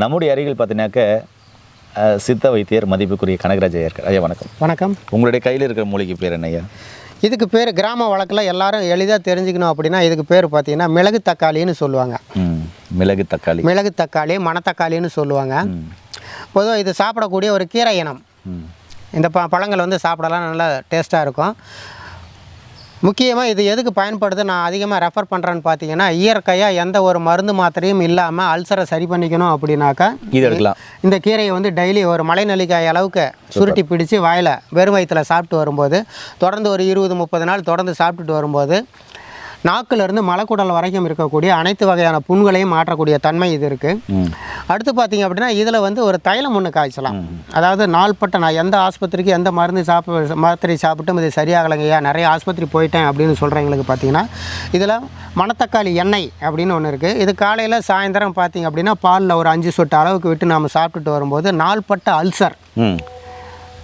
நம்முடைய அருகில் பார்த்தீங்கன்னாக்க சித்த வைத்தியர் மதிப்புக்குரிய கனகராஜ் ஐயா இருக்கார். ஐயா வணக்கம். வணக்கம். உங்களுடைய கையில் இருக்கிற மூலிகை பேர் என்ன ஐயா? இதுக்கு பேர் கிராம வழக்கில் எல்லாரும் எளிதாக தெரிஞ்சுக்கணும் அப்படின்னா இதுக்கு பேர் பார்த்தீங்கன்னா மிளகு தக்காளின்னு சொல்லுவாங்க. மிளகு தக்காளி. மிளகு தக்காளி மணத்தக்காளின்னு சொல்லுவாங்க. பொதுவாக இது சாப்பிடக்கூடிய ஒரு கீரை இனம். இந்த ப பழங்கள் வந்து சாப்பிடலாம் நல்லா டேஸ்ட்டாக இருக்கும். முக்கியமாக இது எதுக்கு பயன்படுது? நான் அதிகமாக ரெஃபர் பண்ணுறேன்னு பார்த்தீங்கன்னா இயற்கையாக எந்த ஒரு மருந்து மாத்திரையும் இல்லாமல் அல்சரை சரி பண்ணிக்கணும் அப்படின்னாக்கா இது எடுக்கலாம். இந்த கீரையை வந்து டெய்லி ஒரு மலை நெல்லிக்காய் அளவுக்கு சுருட்டி பிடிச்சு வாயில் வெறும் வயிற்றுல சாப்பிட்டு வரும்போது தொடர்ந்து ஒரு இருபது முப்பது நாள் தொடர்ந்து சாப்பிட்டுட்டு வரும்போது நாக்குலேருந்து மலைக்குடல் வரைக்கும் இருக்கக்கூடிய அனைத்து வகையான புண்களையும் மாற்றக்கூடிய தன்மை இது இருக்குது அடுத்து பார்த்தீங்க அப்படின்னா இதில் வந்து ஒரு தைலம் ஒன்று காய்ச்சலாம். அதாவது நாள்பட்ட நான் எந்த ஆஸ்பத்திரிக்கு எந்த மருந்து சாப்பிட மாத்திரை சாப்பிட்டும் இது சரியாகலைங்கய்யா நிறைய ஆஸ்பத்திரி போயிட்டேன் அப்படின்னு சொல்கிறவங்களுக்கு பார்த்தீங்கன்னா இதில் மணத்தக்காளி எண்ணெய் அப்படின்னு ஒன்று இருக்குது இது காலையில் சாயந்தரம் பார்த்தீங்க அப்படின்னா பாலில் ஒரு அஞ்சு சொட்டு அளவுக்கு விட்டு நாம் சாப்பிட்டுட்டு வரும்போது நாள்பட்ட அல்சர்.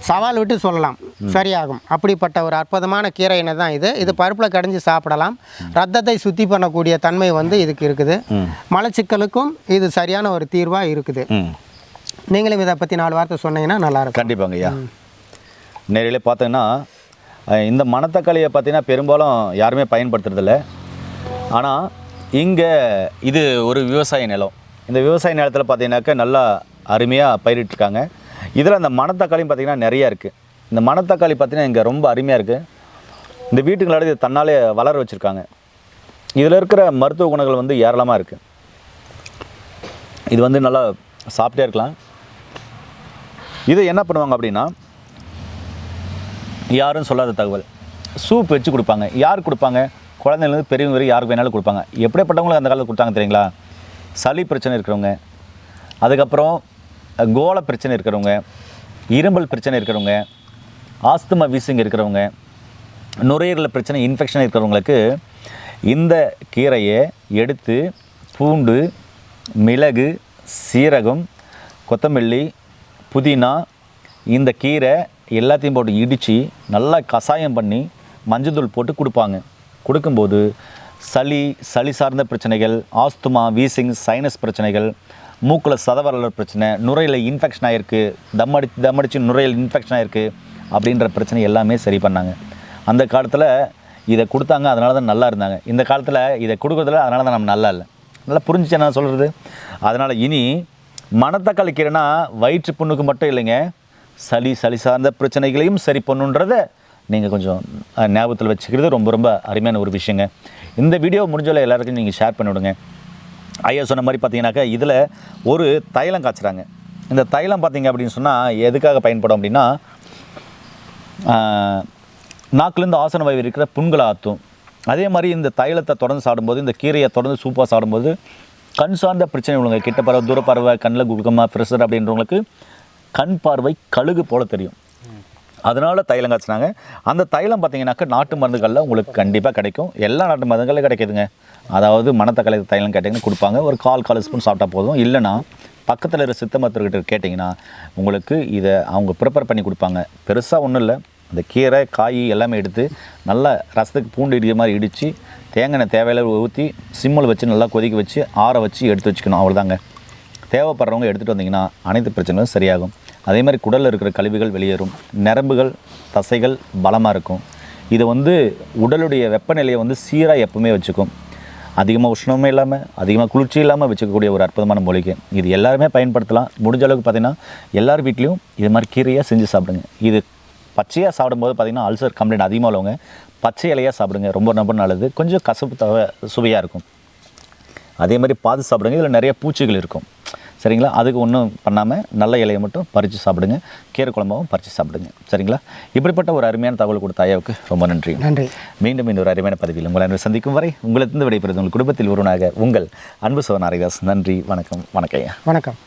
சவால் விட்டு சொல்லலாம். சரியாகும். அப்படிப்பட்ட ஒரு அற்புதமான கீரை இனம் தான் இது. இது பருப்பில் கடைஞ்சி சாப்பிடலாம். ரத்தத்தை சுத்தி பண்ணக்கூடிய தன்மை வந்து இதுக்கு இருக்குது. மலச்சிக்கலுக்கும் இது சரியான ஒரு தீர்வாக இருக்குது. நீங்களும் இதை பற்றி நாலு வார்த்தை சொன்னீங்கன்னா நல்லாயிருக்கும் கண்டிப்பாங்க ஐயா. நேரில் பார்த்தீங்கன்னா இந்த மணத்தக்காளியை பார்த்தீங்கன்னா பெரும்பாலும் யாருமே பயன்படுத்துறதில்ல. ஆனால் இங்கே இது ஒரு விவசாய நிலம். இந்த விவசாய நிலத்தில் பார்த்தீங்கன்னாக்கா நல்லா அருமையாக பயிரிட்டிருக்காங்க. இதில் அந்த மணத்தக்காளியும் பார்த்தீங்கன்னா நிறையா இருக்குது. இந்த மணத்தக்காளி பார்த்தீங்கன்னா இங்கே ரொம்ப அருமையாக இருக்குது. இந்த வீட்டுங்களோட இது தன்னாலே வளர வச்சுருக்காங்க. இதில் இருக்கிற மருத்துவ குணங்கள் வந்து ஏராளமாக இருக்குது. இது வந்து நல்லா சாப்பிட்டே இருக்கலாம். இதை என்ன பண்ணுவாங்க அப்படின்னா யாரும் சொல்லாத தகவல். சூப் வச்சு கொடுப்பாங்க. யார் கொடுப்பாங்க? குழந்தைலேருந்து பெரியவங்க வரை யாருக்கு வேணாலும் கொடுப்பாங்க. எப்படிப்பட்டவங்களுக்கு அந்த காலத்தில் கொடுத்தாங்க தெரியுங்களா? சளி பிரச்சனை இருக்கிறவங்க. அதுக்கப்புறம் கோல பிரச்சனை இருக்கிறவங்க இரும்பல் பிரச்சனை இருக்கிறவங்க ஆஸ்துமா வீசிங் இருக்கிறவங்க நுரையீரல் பிரச்சனை இன்ஃபெக்ஷன் இருக்கிறவங்களுக்கு இந்த கீரையை எடுத்து பூண்டு மிளகு சீரகம் கொத்தமல்லி புதினா இந்த கீரை எல்லாத்தையும் போட்டு இடித்து நல்லா கஷாயம் பண்ணி மஞ்சள்தூள் போட்டு கொடுப்பாங்க. கொடுக்கும்போது சளி சளி சார்ந்த பிரச்சனைகள் ஆஸ்துமா வீசிங் சைனஸ் பிரச்சனைகள் மூக்கில் சதவரல பிரச்சனை நுரையில் இன்ஃபெக்ஷன் ஆகிருக்கு தம் அடி தம் அடித்து நுரையில் இன்ஃபெக்ஷன் ஆகிருக்கு அப்படின்ற பிரச்சனை எல்லாமே சரி பண்ணாங்க. அந்த காலத்தில் இதை கொடுத்தாங்க அதனால தான் நல்லா இருந்தாங்க. இந்த காலத்தில் இதை கொடுக்குறதுல அதனால தான் நம்ம நல்லா இல்லை. நல்லா புரிஞ்சுச்சு நான் சொல்கிறது அதனால் இனி மணத்தக்காளி கீரைனா வயிற்று புண்ணுக்கு மட்டும் இல்லைங்க. சளி சளி சார்ந்த பிரச்சனைகளையும் சரி பண்ணுன்றத நீங்கள் கொஞ்சம் ஞாபகத்தில் வச்சுக்கிறது ரொம்ப ரொம்ப அருமையான ஒரு விஷயங்க. இந்த வீடியோ முடிஞ்சவளை எல்லாருக்கும் நீங்கள் ஷேர் பண்ணிவிடுங்க. ஐயா சொன்ன மாதிரி பார்த்தீங்கன்னாக்கா இதில் ஒரு தைலம் காய்ச்சுறாங்க. இந்த தைலம் பார்த்தீங்க அப்படின்னு சொன்னால் எதுக்காக பயன்படும் அப்படின்னா நாக்குலேருந்து ஆசன வாயு இருக்கிற புண்களை ஆற்றும் அதே மாதிரி இந்த தைலத்தை தொடர்ந்து சாப்பிடும்போது இந்த கீரையை தொடர்ந்து சூப்பாக சாப்பிடும்போது கண் சார்ந்த பிரச்சனை உள்ளவங்க கிட்ட பறவை தூர பறவை கண்ணில் குழுக்கமாக ஃப்ரெஷர் அப்படின்றவங்களுக்கு கண் பார்வை கழுகு போல் தெரியும். அதனால் தைலம் காய்ச்சினாங்க. அந்த தைலம் பார்த்தீங்கன்னாக்கா நாட்டு மருந்துகளில் உங்களுக்கு கண்டிப்பாக கிடைக்கும். எல்லா நாட்டு மருந்துகளும் கிடைக்குதுங்க. அதாவது மணத்தக்காளி தைலம் கேட்டிங்கன்னா கொடுப்பாங்க. ஒரு கால் கால் ஸ்பூன் சாப்பிட்டா போதும். இல்லைன்னா பக்கத்தில் இருக்கிற சித்த மருத்துவர்கிட்ட கேட்டிங்கன்னா உங்களுக்கு இதை அவங்க ப்ரிப்பேர் பண்ணி கொடுப்பாங்க. பெருசாக ஒன்றும் இல்லை. அந்த கீரை காய் எல்லாமே எடுத்து நல்லா ரசத்துக்கு பூண்டு இடிக்கிற மாதிரி இடித்து தேங்காய் எண்ணெய் தேவையில்ல ஊற்றி சிம்மில் வச்சு நல்லா கொதிக்க வச்சு ஆற வச்சு எடுத்து வச்சுக்கணும். அவ்வளோதாங்க தேவைப்படுறவங்க எடுத்துகிட்டு வந்தீங்கன்னா அனைத்து பிரச்சனையும் சரியாகும். அதே மாதிரி குடலில் இருக்கிற கழிவுகள் வெளியேறும். நரம்புகள் தசைகள் பலமாக இருக்கும். இது வந்து உடலுடைய வெப்பநிலையை வந்து சீராக எப்பவுமே வச்சுக்கும். அதிகமாக உஷ்ணமே இல்லாமல் அதிகமாக குளிர்ச்சி இல்லாமல் வச்சுக்கக்கூடிய ஒரு அற்புதமான மூலிகை. இது எல்லாருமே பயன்படுத்தலாம். முடிஞ்ச அளவுக்கு பார்த்தீங்கன்னா எல்லார் வீட்லேயும் இது மாதிரி கீரையாக செஞ்சு சாப்பிடுங்க. இது பச்சையாக சாப்பிடும்போது பார்த்தீங்கன்னா அல்சர் கம்ப்ளைண்ட் அதிகமாக உள்ளவங்க பச்சை இலையாக சாப்பிடுங்க. ரொம்ப ரொம்ப நல்லது. கொஞ்சம் கசப்பு தவ சுவையாக இருக்கும். அதே மாதிரி பாது சாப்பிடுங்க. இதில் நிறைய பூச்சிகள் இருக்கும். சரிங்களா? அதுக்கு ஒன்றும் பண்ணாமல் நல்ல இலையை மட்டும் பறித்து சாப்பிடுங்க. கீரை குழம்பாவும் பறித்து சாப்பிடுங்க. சரிங்களா? இப்படிப்பட்ட ஒரு அருமையான தகவல் கொடுத்த ஐயாவுக்கு ரொம்ப நன்றி. நன்றி. மீண்டும் இந்த ஒரு அருமையான பதிவில் உங்களை அன்று சந்திக்கும் வரை உங்களிடந்து விடைபெறுவது உங்கள் குடும்பத்தில் ஒருவனாக உங்கள் அன்பு சோன் ஹரிதாஸ். நன்றி வணக்கம் வணக்கம் ஐயா. வணக்கம்.